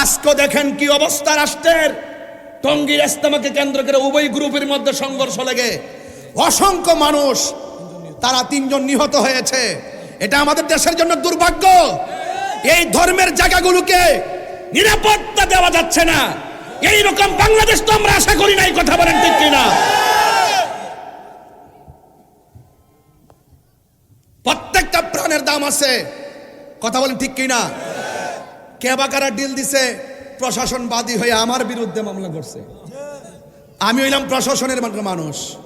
আজকে দেখেন কি অবস্থা রাষ্ট্রের। টঙ্গীর ইস্তেমাকে কেন্দ্র করে উভয় গ্রুপের মধ্যে সংঘর্ষ লেগে অসংখ্য মানুষ, তারা তিনজন নিহত হয়েছে। এটা আমাদের দেশের জন্য দুর্ভাগ্য। এই ধর্মের জায়গাগুলোকে নিরাপত্তা দেওয়া যাচ্ছে না। এই রকম বাংলাদেশ তো আমরা আশা করি নাই, কথা বলেন ঠিক কিনা? প্রত্যেকটা প্রাণের দাম আছে, কথা বলেন ঠিক কিনা? কে বা কারা ডিল দিছে প্রশাসন বাদী হয়ে আমার বিরুদ্ধে মামলা করছে। আমি হইলাম প্রশাসনের মান- মানুষ।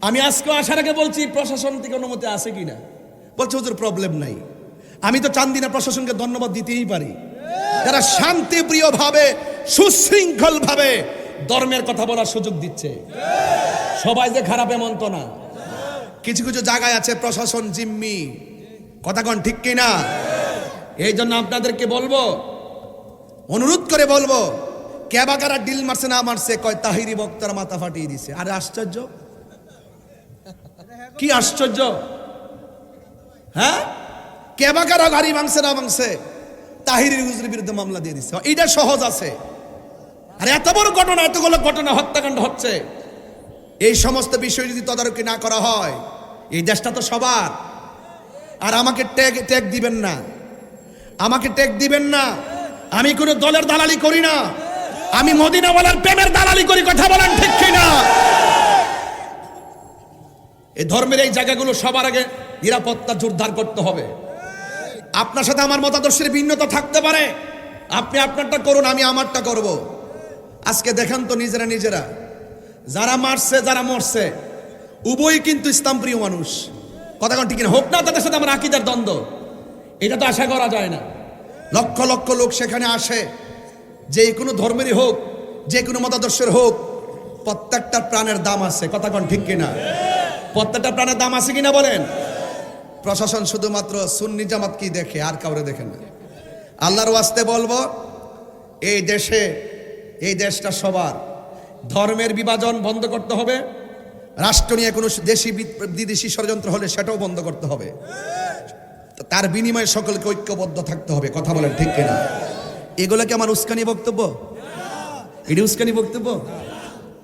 আমি আজকে আসার আগে বলছি, প্রশাসন থেকে অনুমতি আছে কিনা? বলছে, হুজুর প্রবলেম নাই। আমি তো চান্দিনা প্রশাসনকে ধন্যবাদ দিতেই পারি। যারা শান্তিপ্রিয় ভাবে সুশৃঙ্খল ভাবে ধর্মের কথা বলার সুযোগ দিচ্ছে। সবাই যে খারাপ, এমন তো না। কিছু কিছু জায়গায় আছে প্রশাসন জিম্মি। কথা কন ঠিক কিনা? এই জন্য আপনাদেরকে বলব, অনুরোধ করে বলব ক্যাবাকারা ডিল মারছে, না মারছে, কয় তাহিরি বক্তার মাথা ফাটিয়ে দিছে। আরে আশ্চর্য। কি আশ্চর্য। হ্যাঁ? ক্যাবাকারা গাড়ি ভাঙছে, না ভাঙছে তাহিরি হুজুরের বিরুদ্ধে মামলা দিয়ে দিচ্ছে এটা সহজ আছে। আর এত বড় ঘটনা, এতগুলো ঘটনা হত্যাকাণ্ড হচ্ছে। এই সমস্ত বিষয় যদি তদারকি না করা হয়, এই দেশটা তো সবার। আর আমাকে ট্যাগ ট্যাগ দিবেন না। আমাকে টেক দিবেন না। আমি কোনো দলের দালালি করি না। আমি মদিনাওয়ালার প্রেমের দালালি করি, কথা বলেন ঠিক কিনা? এই ধর্মের এই জায়গাগুলো সবার আগে নিরাপত্তা জোরদার করতে হবে। আপনার সাথে আমার মতাদর্শের ভিন্নতা থাকতে পারে। আপনি আপনারটা করুন, আমি আমারটা করব। আজকে দেখান তো নিজেরা নিজেরা। যারা মারছে, যারা মরছে, উভয়ই কিন্তু ইসলাম প্রিয় মানুষ। কথা ঠিক না হোক না, তাদের সাথে আমার আকিদার দ্বন্দ্ব। এটা তো আশা করা যায় না। লক্ষ লক্ষ লোক সেখানে আসে। যে কোনো ধর্মেরই হোক, যে কোনো মতাদর্শের হোক প্রত্যেকটা প্রাণের দাম আছে। কথা কোন ঠিক কিনা? প্রত্যেকটা প্রাণের দাম আছে কিনা বলেন? প্রশাসন শুধুমাত্র সুন্নি জামাত কি দেখে? আর কাউরে দেখে না। আল্লাহর ওয়াস্তে বলব, এই দেশে, এই দেশটা সবার। ধর্মের বিভাজন বন্ধ করতে হবে। রাষ্ট্র নিয়ে কোনো দেশি বিদেশি ষড়যন্ত্র হলে সেটাও বন্ধ করতে হবে। তার বিনিময়ে সকলকে ঐক্যবদ্ধ থাকতে হবে, কথা বলেন ঠিক কিনা? এগুলো কি আমার উস্কানি বক্তব্য? এটি উস্কানি বক্তব্য?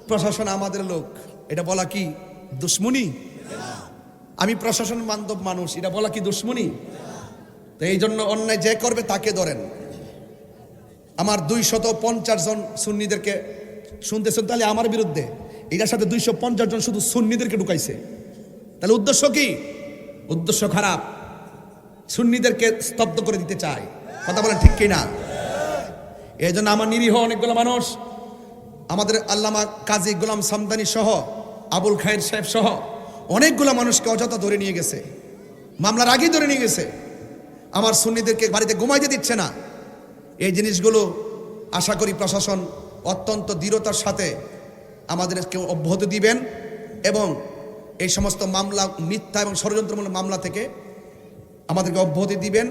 প্রশাসন আমাদের লোক, এটা বলা কি দুশ্মনী? আমি প্রশাসন বান্ধব মানুষ, এটা বলা কি দুশ্মনী? তো এই জন্য অন্যায় যে করবে তাকে ধরেন। আমার দুইশত পঞ্চাশ জন সুন্নিদেরকে, শুনতেছেন তাহলে আমার বিরুদ্ধে? এটার সাথে দুইশো পঞ্চাশ জন শুধু সুন্নিদেরকে ঢুকাইছে। তাহলে উদ্দেশ্য কি? উদ্দেশ্য খারাপ। সুন্নিদেরকে স্তব্ধ করে দিতে চায়। কথা বলেন ঠিক কিনা? এই জন্য আমার নিরীহ অনেকগুলো মানুষ, আমাদের আল্লামা কাজী গোলাম সামদানি সহ, আবুল খায়ের সাহেব সহ, অনেকগুলো মানুষকে অযথা ধরে নিয়ে গেছে। মামলার আগেই ধরে নিয়ে গেছে। আমার সুন্নিদেরকে বাড়িতে ঘুমাইতে দিচ্ছে না। এই জিনিসগুলো আশা করি প্রশাসন অত্যন্ত দৃঢ়তার সাথে আমাদেরকে অব্যাহতি দিবেন এবং এই সমস্ত মামলা, মিথ্যা এবং ষড়যন্ত্রমূলক মামলা থেকে আমাদেরকে অব্যাহতি দিবেন।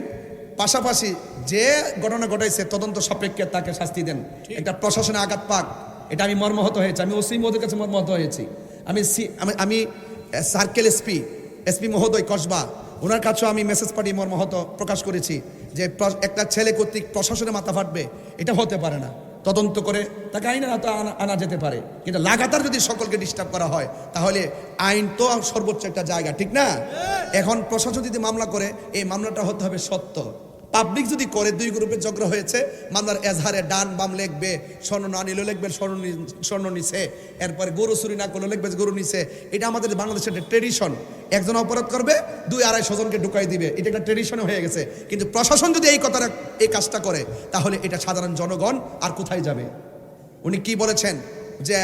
পাশাপাশি যে ঘটনা ঘটাইছে তদন্ত সাপেক্ষে তাকে শাস্তি দেন। এটা প্রশাসনে আঘাত পাক। এটা আমি মর্মাহত হয়েছি। আমি ওসি মহোদয়ের কাছে মর্মাহত হয়েছি। আমি সি আমি আমি সার্কেল এসপি এসপি মহোদয় কসবা ওনার কাছেও আমি মেসেজ পাঠিয়ে মর্মাহত প্রকাশ করেছি যে একটা ছেলে কর্তৃক প্রশাসনে মাথা ফাটবে। এটা হতে পারে না। তদন্ত করে তাকে আইনের হাতে আনা- আনা যেতে পারে। কিন্তু লাগাতার যদি সকলকে ডিস্টার্ব করা হয় তাহলে আইন তো সর্বোচ্চ একটা জায়গা ঠিক না? এখন প্রশাসন যদি মামলা করে এই মামলাটা হতে হবে সত্য। পাবলিক যদি করে, দুই গ্রুপে ঝগড়া হয়েছে, মামলার এজাহারে ডান বাম লিখবে, স্বর্ণ না নিলেও লিখবে, স্বর্ণ স্বর্ণ নিছে। এরপরে গরু চুরি না করলেও লিখবে গরু নিছে। এটা আমাদের বাংলাদেশের একটা ট্রেডিশন একজন অপরাধ করবে, দুই আড়াইশো জনকে ঢুকাই দিবে। এটা একটা ট্রেডিশন হয়ে গেছে। কিন্তু প্রশাসন যদি এই কথাটা, এই কাজটা করে, তাহলে এটা সাধারণ জনগণ আর কোথায় যাবে? উনি কি বলেছেন? যে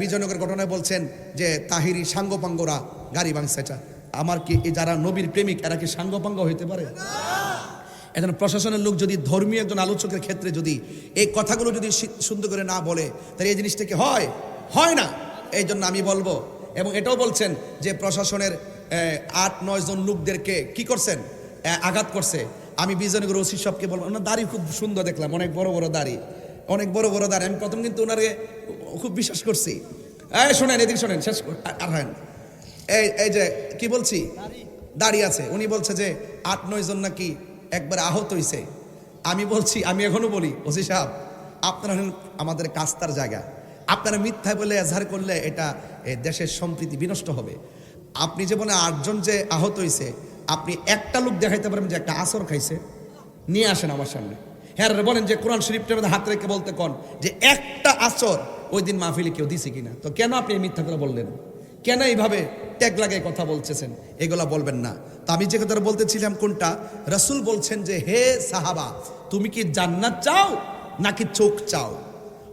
বিজয়নগর ঘটনায় বলছেন যে, তাহিরি সাঙ্গপাঙ্গরা গাড়ি এটা। আমার কি যারা নবীর প্রেমিক, এরা কি সাঙ্গপাঙ্গ হইতে পারে? এখন প্রশাসনের লোক যদি ধর্মীয় একজন আলোচকের ক্ষেত্রে যদি এই কথাগুলো যদি সুন্দর করে না বলে, তাহলে এই জিনিসটা কি হয়? হয় না। এই জন্য আমি বলব, এবং এটাও বলছেন যে প্রশাসনের আট, নয় জন লোকদেরকে কি করছেন? আঘাত করছে। আমি বিজয়নগর ওসি সবকে বলব, ওনার দাড়ি খুব সুন্দর দেখলাম, অনেক বড় বড় দাড়ি, অনেক বড় বড় দাড়ি। আমি প্রথম কিন্তু ওনারে খুব বিশ্বাস করছি। এই শোনেন, এদিকে শোনেন, শেষ আর হ্যাঁ। এই এই যে কি বলছি? দাঁড়িয়ে আছে। উনি বলছে যে আট, নয় জন নাকি একবার আহত হইছে। আমি বলছি, আমি এখনও বলি, ওসি সাহেব, আপনারা হলেন আমাদের কাস্তার জায়গা। আপনারা মিথ্যায় বলে এজাহার করলে এটা দেশের সম্প্রীতি বিনষ্ট হবে। আপনি যে বলে আটজন যে আহত হয়েছে আপনি একটা লোক দেখাইতে পারবেন যে একটা আসর খাইছে? নিয়ে আসেন আমার সামনে। হ্যাঁ বলেন যে কোরআন শরীফটার মধ্যে হাত রেখে বলতে কন যে একটা আসর ওই দিন মাহফিলে কেউ দিছে কিনা? তো কেন আপনি মিথ্যা করে বললেন? কেন এইভাবে ট্যাগ লাগিয়ে কথা বলতেছেন, এগুলা বলবেন না। তো আমি যে কথাটা বলতেছিলাম কোনটা? রসুল বলছেন যে, হে সাহাবা, তুমি কি জান্নাত চাও নাকি চোখ চাও?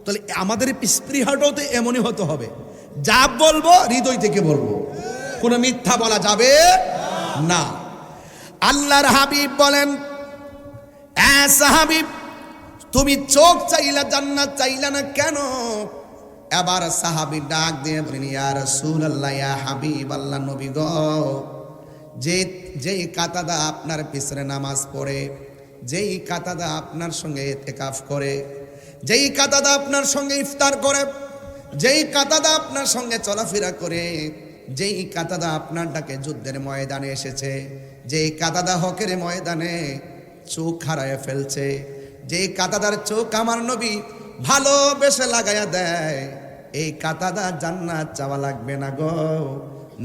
তাহলে আমাদের স্পৃহাটাও তো এমনই হতে হবে। যা বলব, হৃদয় থেকে বলব। কোনো মিথ্যা বলা যাবে না। আল্লাহর হাবিব বলেন এ সাহাবিব তুমি চোখ চাইলা জান্নাত চাইলা না কেন? এবার সাহাবি ডাক দিয়ে বলেন, ইয়া রাসূলুল্লাহ, ইয়া হাবিব আল্লাহ নবী গ, যে, যেই কাতাদা আপনার পিছনে নামাজ পড়ে, যেই কাতাদা আপনার সঙ্গে এতেকাফ করে, যেই কাতাদা আপনার সঙ্গে ইফতার করে, যেই কাতাদা আপনার সঙ্গে চলাফেরা করে, যেই কাতাদা আপনার ডাকে যুদ্ধের ময়দানে এসেছে, যেই কাতাদা হকের ময়দানে চোখ হারায় ফেলছে, যেই কাতাদার চোখ আমার নবী ভালোবেসে লাগাইয়া দেয় এই কাতাদা জান্নাত চাওয়া লাগবে না গো।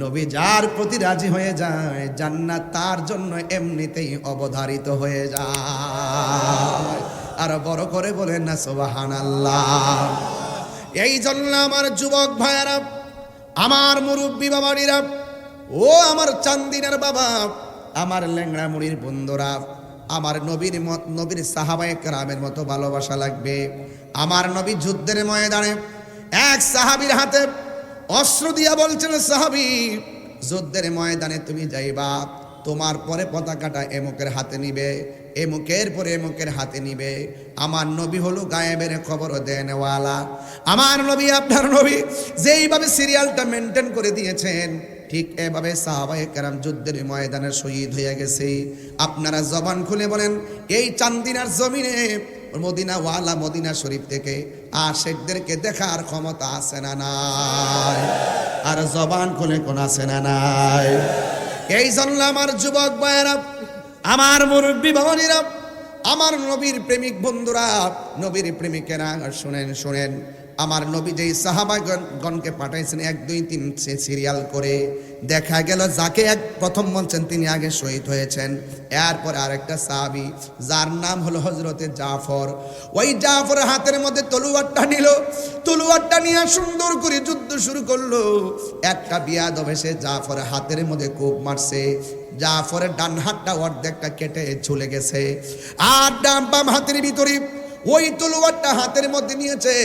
নবী যার প্রতি রাজি হয়ে যায়, জান্নাত তার জন্য এমনিতেই অবধারিত হয়ে যায়। আর বড় করে বলেন না সোবাহান আল্লাহ এই জন্য আমার যুবক ভাইয়ারা, আমার মুরব্বী বাবারিরা ও আমার চান্দিনার বাবা, আমার ল্যাংড়া মুড়ির বন্ধুরা, আমার নবীর মত, নবীর সাহাবায়ে কেরামের মতো ভালোবাসা লাগবে। আমার নবী যুদ্ধের ময়দানে এক সাহাবীর হাতে অস্ত্র দিয়া বলছেন, সাহাবী, যুদ্ধের ময়দানে তুমি যাইবা, তোমার পরে পতাকাটা এমুকের হাতে নিবে, এমুকের পরে এমুকের হাতে নিবে। আমার নবী হলো গায়েবের খবর দেনওয়ালা। আমার নবী, আপনার নবী যেইভাবে সিরিয়ালটা মেনটেন করে দিয়েছেন, ঠিক এভাবে সাহাবায়ে কেরাম যুদ্ধের ময়দানে শহীদ হয়ে গেছে। আপনারা জবান খুলে বলেন, এই চান্দিনার জমিনে মদিনা ওয়ালা মদিনা শরীফ থেকে আশেকদেরকে দেখার ক্ষমতা আছে না নাই? আর জবান খুলে কোন আছে না নাই? এই জন্য আমার যুবক ভাইয়েরা, আমার মুরব্বী ভবনীরা, আমার নবীর প্রেমিক বন্ধুরা, নবীর প্রেমিকেরা, শুনেন শুনেন। আমার নবী যেই সাহাবাগণকে পাঠাইছেন, এক, দুই, তিন, সে সিরিয়াল করে দেখা গেল যাকে এক প্রথম বলছেন তিনি আগে শহীদ হয়েছেন। এরপরে আরেকটা সাহাবি, যার নাম হলো হজরতে জাফর। ওই জাফরের হাতের মধ্যে তলুয়ারটা নিল, তলুয়ারটা নিয়ে সুন্দর করে যুদ্ধ শুরু করল। একটা বিয়া দবে সে জাফরের হাতের মধ্যে কূপ মারছে। জাফরের ডান হাতটা অর্ধেকটা কেটে ঝুলে গেছে। আর ডান বাম হাতের ভিতরে ওই তলুয়ারটা হাতের মধ্যে নিয়েছে।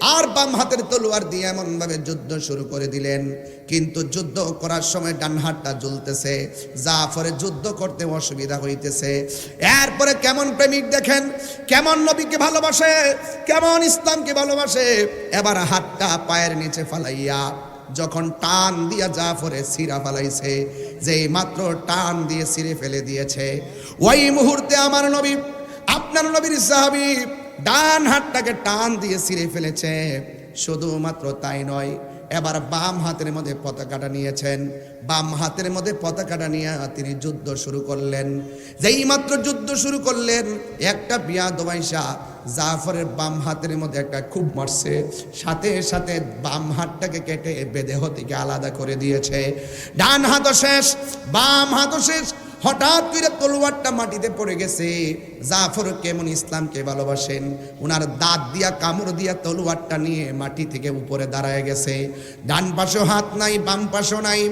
আর বাম হাতের তলোয়ার দিয়ে এমন ভাবে যুদ্ধ শুরু করে দিলেন। কিন্তু যুদ্ধ করার সময় ডান হাতটা জ্বলতেছে। যা জাফরে যুদ্ধ করতে অসুবিধা হইতেছে। এরপরে কেমন প্রেমিক দেখেন? কেমন নবীকে ভালোবাসে? কেমন ইসলামকে ভালোবাসে? এবার হাতটা পায়ের নিচে ফালাইয়া যখন টান দিয়া জাফরে সিরা ফালাইছে, যেই মাত্র টান দিয়ে সিরে ফেলে দিয়েছে। ওই মুহূর্তে আমার নবী, আপনার নবীর সাহাবি ডান হাতটাকে টান দিয়ে ছিঁড়ে ফেলেছে। শুধুমাত্র তাই নয়, এবার বাম হাতের মধ্যে পতাকাটা নিয়েছেন। বাম হাতের মধ্যে পতাকাটা নিয়ে তিনি যুদ্ধ শুরু করলেন। যেই মাত্র যুদ্ধ শুরু করলেন, একটা বিয়া দোবাইশা জাফরের বাম হাতের মধ্যে একটা খুব মারছে। সাথে সাথে বাম হাতটাকে কেটে বেদেহ থেকে আলাদা করে দিয়েছে। ডান হাতও শেষ, বাম হাতও শেষ হঠাৎ করে তলোয়ারটা মাটিতে পড়ে গেছে। জাফর কেমন ইসলামকে ভালোবাসেন? ওনার দাঁত দিয়া, কামড় দিয়া তলোয়ারটা নিয়ে মাটি থেকে উপরে দাঁড়ায় গেছে। ডান পাশেও হাত নাই, বাম পাশেও নাই।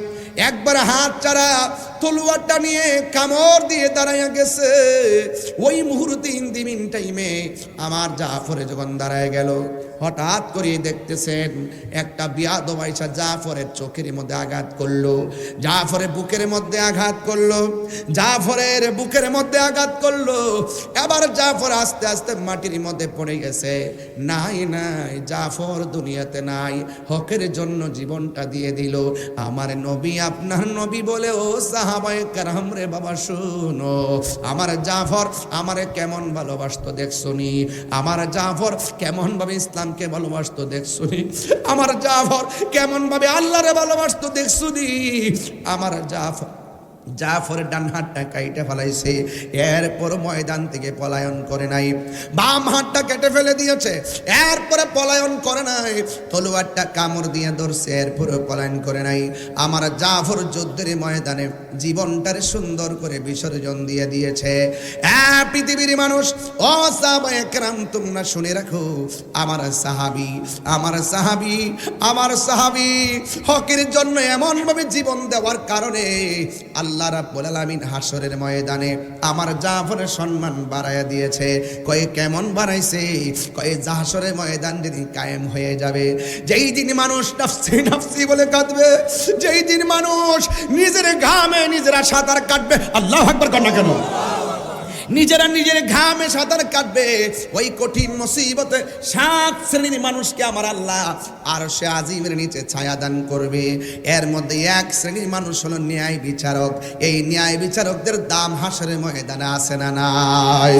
একবার হাত চারা তলোয়ারটা নিয়ে কামড় দিয়ে দাঁড়ায় গেছে। ওই মুহূর্তে ইন্দিমিন টাইমে আমার জাফরে যখন দাঁড়ায় গেল, হঠাৎ করে দেখতেছেন একটা বিয়া দবাইসা জাফরের চোখের মধ্যে আঘাত করল। জাফরের বুকের মধ্যে আঘাত করল। জাফরের বুকের মধ্যে আঘাত করল। এবার জাফর আস্তে আস্তে মাটির মধ্যে পড়ে গেছে। নাই নাই, জাফর দুনিয়াতে নাই। হকের জন্য জীবনটা দিয়ে দিল। আমার নবী আপনার নবী বলে, ও সাহাবায়ে কারাম রে বাবা, শুনো। আমার জাফর আমারে কেমন ভালোবাসতো দেখছনি আমার জাফর কেমন ভাবে ইসলামকে ভালোবাসতো দেখছনি আমার জাফর কেমন ভাবে আল্লাহরে ভালোবাসতো দেখছনি আমার জাফর জাফরের ডান হাতটা কাইটে ফেলাইছে। এরপর ময়দান থেকে পলায়ন করে নাই। বাম হাতটা কেটে ফেলে দিয়েছে। এরপরে পলায়ন করে নাই। তলোয়ারটা কামড় দিয়ে ধরছে। এরপরে পলায়ন করে নাই। আমার জাফর যুদ্ধের ময়দানে জীবনটারে সুন্দর করে বিসর্জন দিয়ে দিয়েছে। পৃথিবীর মানুষ, ও একরাম, তোমরা শুনে রাখো, আমার সাহাবি আমার সাহাবি আমার সাহাবি, হকের জন্য এমন ভাবে জীবন দেওয়ার কারণে আল্লাহ রাব্বুল আলামিন হাসরের ময়দানে আমার জাফরের সম্মান বাড়াইয়া দিয়েছে। কয়ে কেমন বাড়াইছে কয়ে জাহাসরের ময়দান যেদিন কায়েম হয়ে যাবে। যেই দিন মানুষ নাফসি নাফসি বলে কাঁদবে, যেই দিন মানুষ নিজের ঘামে নিজেরা সাঁতার কাটবে, আল্লাহ আকবার না কেন? নিজেরা নিজের ঘামে সাঁতার কাটবে। ওই কঠিন মুসিবতে সাত শ্রেণির মানুষকে আমার আল্লাহ আর সে আজিমের নিচে ছায়া দান করবে। এর মধ্যে এক শ্রেণির মানুষ হলো ন্যায় বিচারক। এই ন্যায় বিচারকদের দাম হাসরের ময়দানে আসে না নাই?